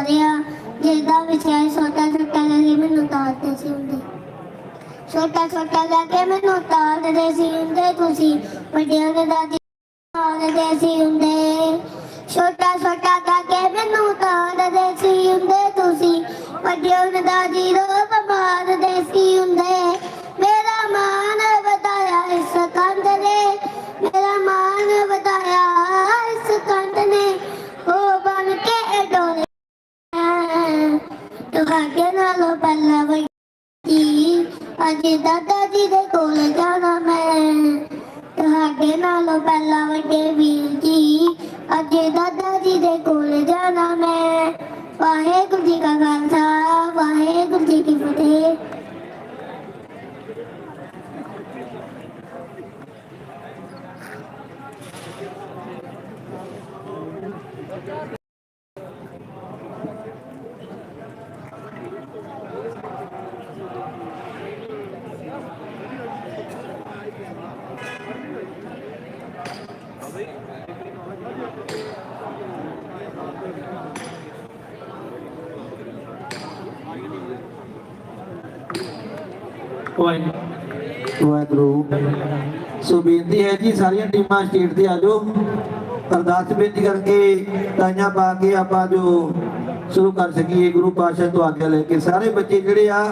ਸਾਰੇ ਜਿਹਦਾ ਵਿਚਾਰ ਛੋਟਾ ਛੋਟਾ ਲੱਗੇ ਮੈਨੂੰ ਤਾਰਦੇ ਸੀ ਹੁੰਦੇ ਛੋਟਾ ਛੋਟਾ ਲੈ ਕੇ ਮੈਨੂੰ ਤਾਰਦੇ ਸੀ ਹੁੰਦੇ ਤੁਸੀਂ। ਵੱਡਿਆਂ ਦੇ ਦਾਦੀ ਤਾਰਦੇ ਸੀ ਹੁੰਦੇ ਛੋਟਾ ਛੋਟਾ ਲੈ ਕੇ ਮੈਨੂੰ ਤਾਰਦੇ ਸੀ ਹੁੰਦੇ ਤੁਸੀਂ। ਵੱਡਿਆਂ ਦੇ ਦਾਦੀ ਰੋਪ ਮਾਰਦੇ ਸੀ ਹੁੰਦੇ ਦਾਦਾ ਜੀ ਦੇ ਕੋਲ ਜਾਣਾ ਮੈਂ ਤੁਹਾਡੇ ਨਾਲੋਂ ਪਹਿਲਾਂ ਵੱਡੇ ਵੀਰ ਜੀ ਅੱਜ ਦਾਦਾ ਜੀ ਦੇ ਕੋਲ ਜਾਣਾ ਮੈਂ ਵਾਹਿਗੁਰੂ ਜੀ ਕਾ ਖਾਲਸਾ ਵਾਹਿਗੁਰੂ ਜੀ ਕੀ ਫਤਿਹ ਵਾਹਿਗੁਰੂ। ਸੋ ਬੇਨਤੀ ਹੈ ਜੀ, ਸਾਰੀਆਂ ਟੀਮਾਂ ਸਟੇਟ ਤੇ ਆ ਜਾਓ। ਅਰਦਾਸ ਬੇਨਤੀ ਕਰਕੇ ਤਾਈਆਂ ਪਾ ਕੇ ਆਪਾਂ ਜੋ ਸ਼ੁਰੂ ਕਰ ਸਕੀਏ, ਗੁਰੂ ਪਾਤਸ਼ਾਹ ਤੋਂ ਆਗਿਆ ਲੈ ਕੇ। ਸਾਰੇ ਬੱਚੇ ਜਿਹੜੇ ਆ,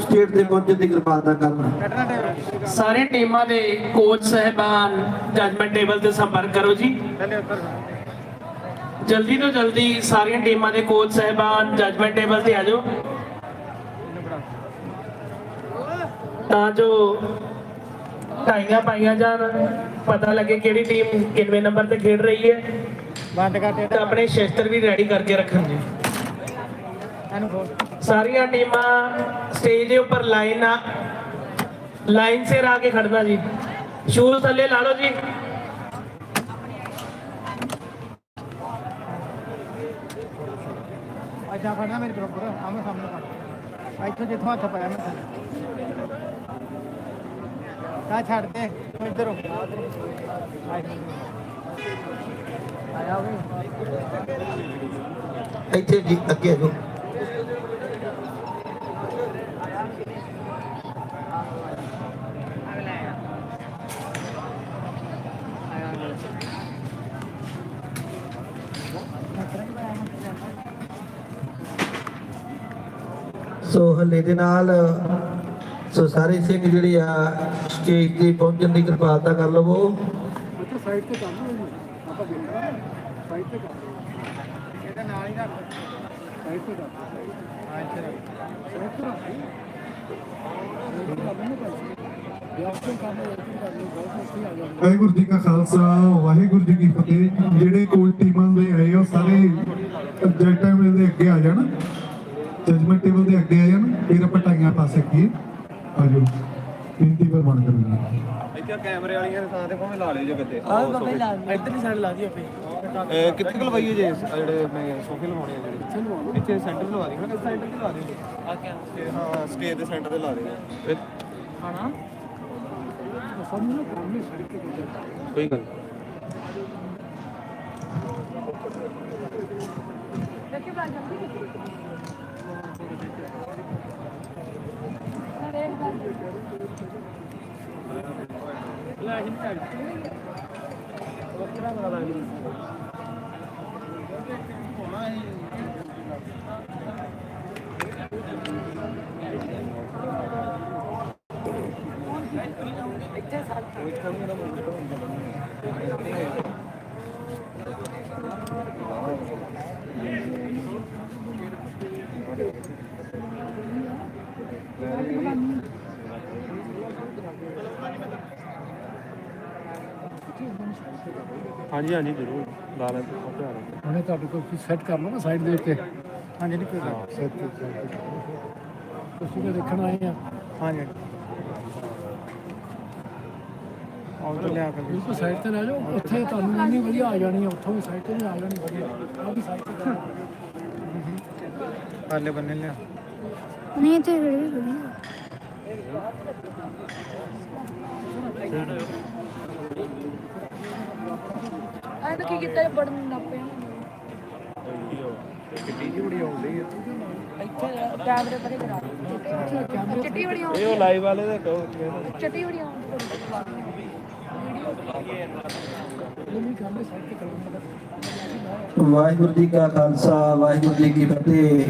ਸਟੇਟ ਤੇ ਪਹੁੰਚਣ ਦੀ ਕਿਰਪਾਲਤਾ ਕਰਨ। ਸਾਰੇ ਟੀਮਾਂ ਦੇ ਕੋਚ ਸਹਿਬਾਨ ਜਜਮੈਂਟ ਟੇਬਲ ਤੇ ਸੰਪਰਕ ਕਰੋ ਜੀ। ਜਲਦੀ ਤੋਂ ਜਲਦੀ ਸਾਰੀਆਂ ਟੀਮਾਂ ਦੇ ਕੋਚ ਸਹਿਬਾਨ ਜਜਮੈਂਟ ਟੇਬਲ ਤੇ ਆ ਜਾਓ। ਤਾਂ ਜੋ ਟਾਈਆਂ ਪਾਈਆਂ ਜਾਣ ਪਤਾ ਲੱਗੇ ਕਿਹੜੀ ਟੀਮ ਕਿੰਨੇ ਨੰਬਰ ਤੇ ਖੇਡ ਰਹੀ ਹੈ। ਬੰਦ ਕਰ ਦੇ। ਤੇ ਆਪਣੇ ਸ਼ਸਤਰ ਵੀ ਰੈਡੀ ਕਰਕੇ ਰੱਖਣ ਜੀ ਸਾਰੀਆਂ ਟੀਮਾਂ ਸਟੇਜ ਦੇ ਉੱਪਰ ਲਾਈਨ ਆ। ਲਾਈਨ ਸੇ ਆ ਕੇ ਖੜਨਾ ਜੀ। ਸ਼ੂਜ਼ ਥੱਲੇ ਲਾ ਲਓ ਜੀ। ਅੱਛਾ ਖੜਨਾ ਮੇਰੇ ਬਰੋਬਰ ਆਮੇ ਸਾਹਮਣੇ ਇੱਥੋਂ ਜਿੱਥੋਂ ਹੱਥ ਪਾਇਆ ਮੈਂ। ਕਾ ਛੱਡ ਦੇ ਇੱਧਰ ਆਇਆ ਵੀ ਇੱਥੇ ਜੀ ਅੱਗੇ ਆ ਸੋ ਹਲੇ ਦੇ ਨਾਲ ਸੋ ਸਾਰੇ ਸਿੰਘ ਜਿਹੜੇ ਆ ਸਟੇਜ ਤੇ ਪਹੁੰਚਣ ਦੀ ਕਿਰਪਾਲਤਾ ਕਰ ਲਵੋ। ਸਾਈਡ ਤੇ ਕੰਮ ਹੋਈ ਆਪਾਂ ਦੇਖਣਾ ਸਾਈਡ ਤੇ ਕੰਮ ਇਹਦੇ ਨਾਲ ਹੀ ਰੱਖ ਸਾਈਡ ਤੇ ਕਰ ਹਾਂ ਇੱਥੇ ਸਾਈਡ ਤੇ ਰੱਖ ਵਾਹਿਗੁਰੂ ਜੀ ਕਾ ਖਾਲਸਾ, ਵਾਹਿਗੁਰੂ ਜੀ ਕੀ ਫਤਿਹ। ਜਿਹੜੇ ਕੋਲ ਟੀਮਾਂ ਦੇ ਆਏ ਹੋ ਸਾਰੇ ਜੱਟਾਂ ਦੇ ਅੱਗੇ ਆ ਜਾਣ, ਜਜਮੈਂਟ ਟੇਬਲ ਦੇ ਅੱਗੇ ਆ ਜਾਣ, ਫਿਰ ਆਪਾਂ ਟਾਈਆਂ ਪਾ ਸਕੀਏ। ਆਜੋ। ਬੇਨਤੀ ਪ੍ਰਮਾਣ ਕਰੂੰਗਾ ਇੱਥੇ ਕੈਮਰੇ ਵਾਲੀਆਂ ਦੇ ਥਾਂ ਤੇ ਭਾਵੇਂ ਲਾ ਲਿਓ ਜੇ ਕਿਤੇ। ਆਹ ਬਾਬੇ ਲਾ ਇੱਧਰ ਹੀ ਸਾਈਡ ਲਾ ਦੀ ਆਪੇ ਇਹ ਕਿੱਥੇ ਕੁ ਲਵਾਈਏ ਜੇ ਆਹ ਜਿਹੜੇ ਮੈਂ ਸੋਫੇ ਲਵਾਉਣੇ ਆ ਜਿਹੜੇ? ਇੱਥੇ ਸੈਂਟਰ ਲਵਾ ਦੀ ਮੈਂ ਸੈਂਟਰ ਤੇ ਲਾ ਦਿਓ। ਆ ਕਿਆ? ਹਾਂ ਸਟੇਜ ਦੇ ਸੈਂਟਰ ਤੇ ਲਾ ਦਿਓ। ਖਾਣਾ? ਸਾਹਮਣੇ ਕੰਮ ਨਹੀਂ ਸੜਕ ਤੇ ਕੋਈ ਗੱਲ ਹਾਂਜੀ ਹਾਂਜੀ ਜ਼ਰੂਰ। ਲਾ ਲੈ ਧਿਆਨ ਰੱਖੋ। ਉਹਨੇ ਤੁਹਾਡੇ ਕੋਲ ਸੈੱਟ ਕਰ ਲਓ ਨਾ ਸਾਈਡ ਦੇ ਉੱਤੇ। ਹਾਂਜੀ ਨਹੀਂ ਕੋਈ ਗੱਲ ਸੈੱਟ ਤੁਸੀਂ ਤਾਂ ਦੇਖਣ ਆਏ ਆ। ਹਾਂਜੀ ਆਉਂ ਤੋਂ ਲਿਆ ਕਰ ਬਿਲਕੁਲ ਸਾਈਡ ਤੇ ਲੈ ਜਾਓ। ਉੱਥੇ ਤੁਹਾਨੂੰ ਇੰਨੀ ਵਧੀਆ ਆ ਜਾਣੀ ਹੈ ਉੱਥੋਂ ਵੀ ਸਾਈਡ ਤੇ ਵੀ ਆ ਜਾਣੀ ਵਧੀਆ। ਆ ਵੀ ਸਾਈਡ ਤੇ ਪਰਲੇ ਬੰਨੇ ਲਿਆ। ਨਹੀਂ ਤੇ ਵਧੀਆ ਆਹ ਤਾਂ ਕੀ ਕੀਤਾ ਬੜਨ ਲੱਗ ਪਿਆ। ਕਿੱਡੀ ਜਿਹੀ ਬੜੀ ਆਉਂਦੀ ਆ ਕੈਮਰੇ ਪਰੇ ਕਰਾ। ਚਿੱਟੀ ਬੜੀ ਇਹ ਉਹ ਲਾਈਵ ਵਾਲੇ ਦਾ ਕਹੋ। ਚਿੱਟੀ ਬੜੀ ਆਉਂਦੀ ਵਾਹਿਗੁਰੂ ਜੀ ਕਾ ਖਾਲਸਾ ਵਾਹਿਗੁਰੂ ਜੀ ਕੀ ਫਤਿਹ।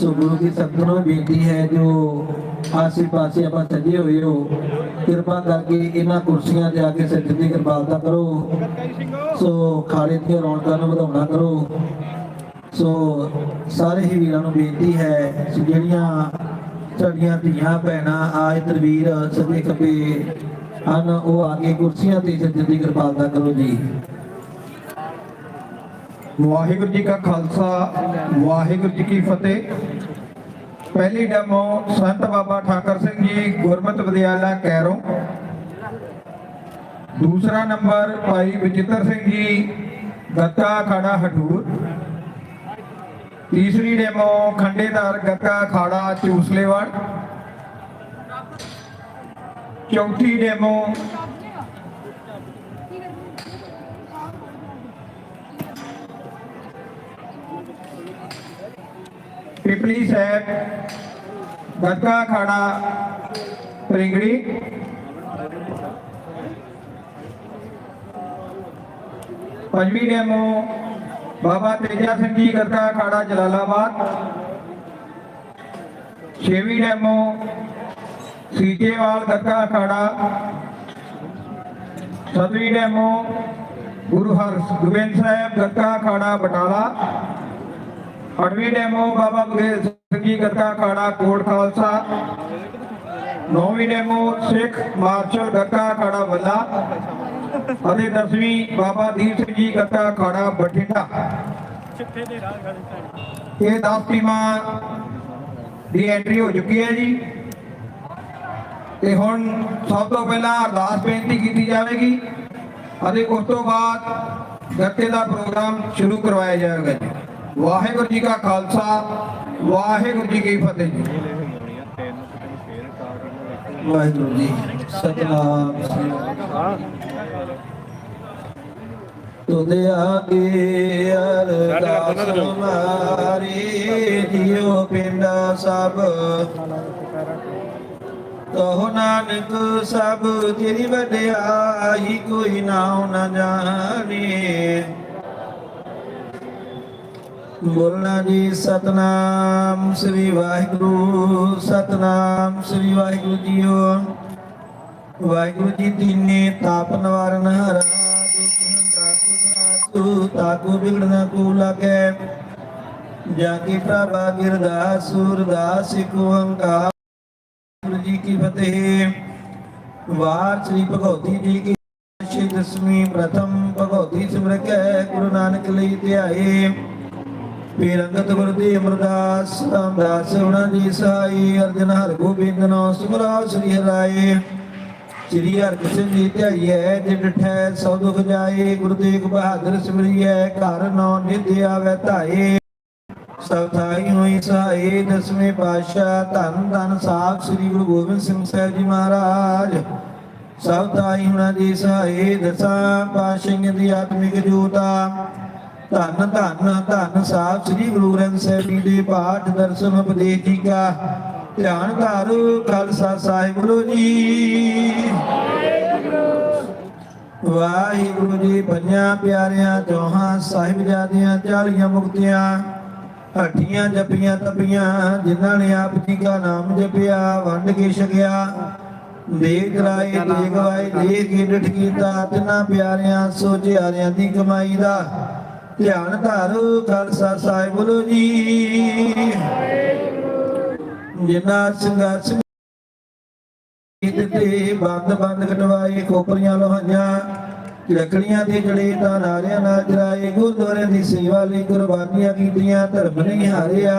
ਸੋ ਗੁਰੂ ਕੀ ਸੰਗਤ ਨੂੰ ਬੇਨਤੀ ਹੈ ਜੋ ਆਸੇ ਪਾਸੇ ਆਪਾਂ ਸੱਜੇ ਹੋਏ ਹੋ ਕਿਰਪਾ ਕਰਕੇ ਇਹਨਾਂ ਕੁਰਸੀਆਂ ਤੇ ਆ ਕੇ ਸੱਜਣ ਦੀ ਕਿਰਪਾਲਤਾ ਕਰੋ। ਸੋ ਖਾੜੇ ਦੀਆਂ ਰੌਣਕਾਂ ਨੂੰ ਵਧਾਉਣਾ ਕਰੋ। ਸੋ ਸਾਰੇ ਹੀ ਵੀਰਾਂ ਨੂੰ ਬੇਨਤੀ ਹੈ, ਜਿਹੜੀਆਂ ਸਾਡੀਆਂ ਧੀਆਂ, ਭੈਣਾਂ ਆਏ ਤਲਵੀਰ ਸੱਜੇ ਖੱਬੇ ਹਨ, ਉਹ ਆ ਕੇ ਕੁਰਸੀਆਂ ਤੇ ਸੱਜਣ ਦੀ ਕਿਰਪਾਲਤਾ ਕਰੋ ਜੀ। ਵਾਹਿਗੁਰੂ ਜੀ ਕਾ ਖਾਲਸਾ, ਵਾਹਿਗੁਰੂ ਜੀ ਕੀ ਫਤਿਹ। ਪਹਿਲੀ ਡੈਮੋ ਸੰਤ ਬਾਬਾ ਠਾਕਰ ਸਿੰਘ ਜੀ, ਗੁਰਮਤਿ ਵਿਦਿਆਲਾ ਕੈਰੋਂ। ਦੂਸਰਾ ਨੰਬਰ ਭਾਈ ਵਿਜਿਤਰ ਸਿੰਘ ਜੀ ਗੱਤਾ ਖਾੜਾ ਹਟੂਰ। ਤੀਸਰੀ ਡੈਮੋ ਖੰਡੇਦਾਰ ਗੱਤਾ ਖਾੜਾ ਚੂਸਲੇਵਾਲ ਚੌਥੀ ਡੈਮੋ ਪਿਪਲੀ ਸਾਹਿਬ ਗੱਗਾ ਖਾੜਾ ਪ੍ਰਿੰਗੜੀ। ਪੰਜਵੀਂ ਡੈਮੋ, ਬਾਬਾ ਤੇਜਾ ਸਿੰਘ ਜੀ ਗੱਗਾ ਖਾੜਾ ਜਲਾਲਾਬਾਦ। ਛੇਵੀਂ ਡੈਮੋ ਸੀਜੇਵਾਲ ਗੱਗਾ ਖਾੜਾ ਸਤਵੀਂ ਡੈਮੋ, ਗੁਰੂ ਹਰ ਗੋਬਿੰਦ ਸਾਹਿਬ ਗੱਗਾ ਖਾੜਾ ਬਟਾਲਾ। ਅਠਵੀਂ ਡੈਮੋ ਬਾਬਾ ਬਗੇਲ ਸਿੰਘ ਜੀ ਗੱਤਾ ਖਾੜਾ ਕੋਟ ਖਾਲਸਾ। ਨੌਵੀਂ ਡੈਮੋ ਸਿੱਖ ਮਾਰਸ਼ਲ ਗੱਤਾ ਖਾੜਾ ਵੱਲਾ। ਅਤੇ ਦਸਵੀਂ ਬਾਬਾ ਦੀਪ ਸਿੰਘ ਜੀ ਗੱਤਾ ਖਾੜਾ ਬਠਿੰਡਾ। ਇਹ 10 ਟੀਮਾਂ ਦੀ ਐਂਟਰੀ ਹੋ ਚੁੱਕੀ ਹੈ ਜੀ। ਤੇ ਹੁਣ ਸਭ ਤੋਂ ਪਹਿਲਾਂ ਅਰਦਾਸ ਬੇਨਤੀ ਕੀਤੀ ਜਾਵੇਗੀ। ਅਤੇ ਉਸ ਤੋਂ ਬਾਅਦ ਗੱਤੇ ਦਾ ਪ੍ਰੋਗਰਾਮ ਸ਼ੁਰੂ ਕਰਵਾਇਆ ਜਾਵੇਗਾ ਜੀ। ਵਾਹਿਗੁਰੂ ਜੀ ਕਾ ਖਾਲਸਾ ਵਾਹਿਗੁਰੂ ਜੀ ਕੀ ਫਤਿਹ ਜੀ। ਵਾਹਿਗੁਰੂ ਜੀ ਸਤਨਾਮ। ਸ੍ਰੀ ਤੁਦੇ ਆਗੇ ਅਰਦਾਸ ਮਾਰੀ ਜਿਉ ਪਿੰਡਾ ਸਭ। ਤੋ ਨਾਨਕ ਸਭ ਤੇਰੀ ਵਡਿਆਈ ਕੋਈ ਨਾਉ ਨਾ ਜਾਣੇ। ਬੋਲਣਾ ਜੀ ਸਤਨਾਮ ਸ੍ਰੀ ਵਾਹਿਗੁਰੂ, ਸਤਨਾਮ ਸ੍ਰੀ ਵਾਹਿਗੁਰੂ ਜੀਓ। ਵਾਹਿਗੁਰੂ ਜੀ ਦੀਨੇ ਤਾਪ ਨਿਵਾਰਨ ਹਰਾ ਦੁਖ ਤਾਕੂ ਬਿਗੜਨਾ ਕੋ ਲਾਗੇ। ਜਾ ਕੀ ਪ੍ਰਭਾ ਗਿਰਦਾ ਸੂਰਦਾਸ ਕੋ ਅੰਕਾਰ ਵਾਹਿਗੁਰੂ ਜੀ ਕੀ ਫਤਿਹ। ਵਾਰ ਸ੍ਰੀ ਭਗਵਤੀ ਜੀ ਕੀ ਸ਼੍ਰੀ ਦਸਵੀਂ ਪ੍ਰਥਮ ਭਗਵਤੀ ਸਿਮਰਕੈ ਗੁਰੂ ਨਾਨਕ ਲਈ ਧਿਆਏ। ਪੀਰ ਅੰਗਦ ਗੁਰਦੀ ਅਮਰਦਾਸ, ਰਾਮਦਾਸ ਹੁਣਾ ਜੀ ਸਾਈ, ਅਰਜਨ ਹਰ ਗੋਬਿੰਦ ਨੋ ਸਿਮਰਾ ਸ੍ਰੀ ਹਰਾਏ ਸ੍ਰੀ ਹਰਿਕ੍ਰਿਸ਼ਨ ਜੀ ਧਿਆਈਐ ਜਿ ਡਠੈ ਸੋ ਦੁਖ ਜਾਏ, ਗੁਰੂ ਤੇਗ ਬਹਾਦਰ ਸਿਮਰਿਐ ਘਰ ਨੋ ਨਿਧ ਆਵੈ ਧਾਏ। ਸਭ ਥਾਈ ਹੋਈ ਸਾਏ, ਦਸਵੇਂ ਪਾਤਸ਼ਾਹ, ਧੰਨ ਧੰਨ ਸਾਹਿਬ ਸ੍ਰੀ ਗੁਰੂ ਗੋਬਿੰਦ ਸਿੰਘ ਸਾਹਿਬ ਜੀ ਮਹਾਰਾਜ। ਸਭ ਥਾਈ ਹੁਣਾ ਜੀ ਸਾਏ, ਦਸਾਂ ਪਾਤਸ਼ਾਹਾਂ ਦੀ ਆਤਮਿਕ ਜੋਤਾ। ਧੰਨ ਧੰਨ ਧੰਨ ਸਾਹਿਬ ਸ੍ਰੀ ਗੁਰੂ ਗ੍ਰੰਥ ਸਾਹਿਬ ਜੀ ਦੇ ਪਾਠ ਦਰਸ਼ਨ ਉਪਦੇਸ਼ ਜੀ ਕਾ। ਧਿਆਨ ਧਾਰੂ ਖਾਲਸਾ ਸਾਹਿਬ ਗੁਰੂ ਜੀ। ਵਾਹਿਗੁਰੂ ਜੀ, ਪੰਜਾਂ ਪਿਆਰਿਆਂ, ਚੌਹਾਂ ਸਾਹਿਬਜ਼ਾਦਿਆਂ ਚਾਲੀਆਂ ਮੁਕਤੀਆਂ ਹੱਟੀਆਂ ਜਪੀਆਂ ਤਪੀਆਂ, ਜਿਨ੍ਹਾਂ ਨੇ ਆਪ ਜੀ ਦਾ ਨਾਮ ਜਪਿਆ, ਵੰਡ ਕੇ ਛਕਿਆ। ਦੇਖ ਰਾਏ ਦੇਖ ਵਾਏ ਦੇਖ ਕੇ ਡਟ ਕੀਤਾ ਤਿੰਨਾਂ ਪਿਆਰਿਆਂ ਸੋਚਿਆਰਿਆਂ ਦੀ ਕਮਾਈ ਦਾ। ਧਿਆਨ ਧਾਰੂ ਖਾਲਸਾ ਸਾਹਿਬ ਬੋਲੋ ਜੀ। ਜਿਨ੍ਹਾਂ ਸੰਘਰਸ਼ ਤੇ ਬੰਦ ਬੰਦ ਕਟਵਾਏ, ਖੋਪਰੀਆਂ ਲੋਹਾਈਆਂ ਲੱਕੜੀਆਂ ਦੇ ਜੜੇ ਤਾਂ ਨਾਰਿਆਂ ਨਾਲ ਜਰਾਏ ਗੁਰਦੁਆਰਿਆਂ ਦੀ ਸੇਵਾ ਲਈ ਕੁਰਬਾਨੀਆਂ ਕੀਤੀਆਂ, ਧਰਮ ਨਹੀਂ ਹਾਰਿਆ,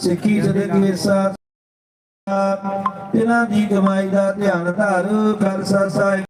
ਸਿੱਖੀ ਸਦਕੇ ਸਾਥ ਇਹਨਾਂ ਦੀ ਕਮਾਈ ਦਾ ਧਿਆਨ ਧਾਰ ਖਾਲਸਾ ਸਾਹਿਬ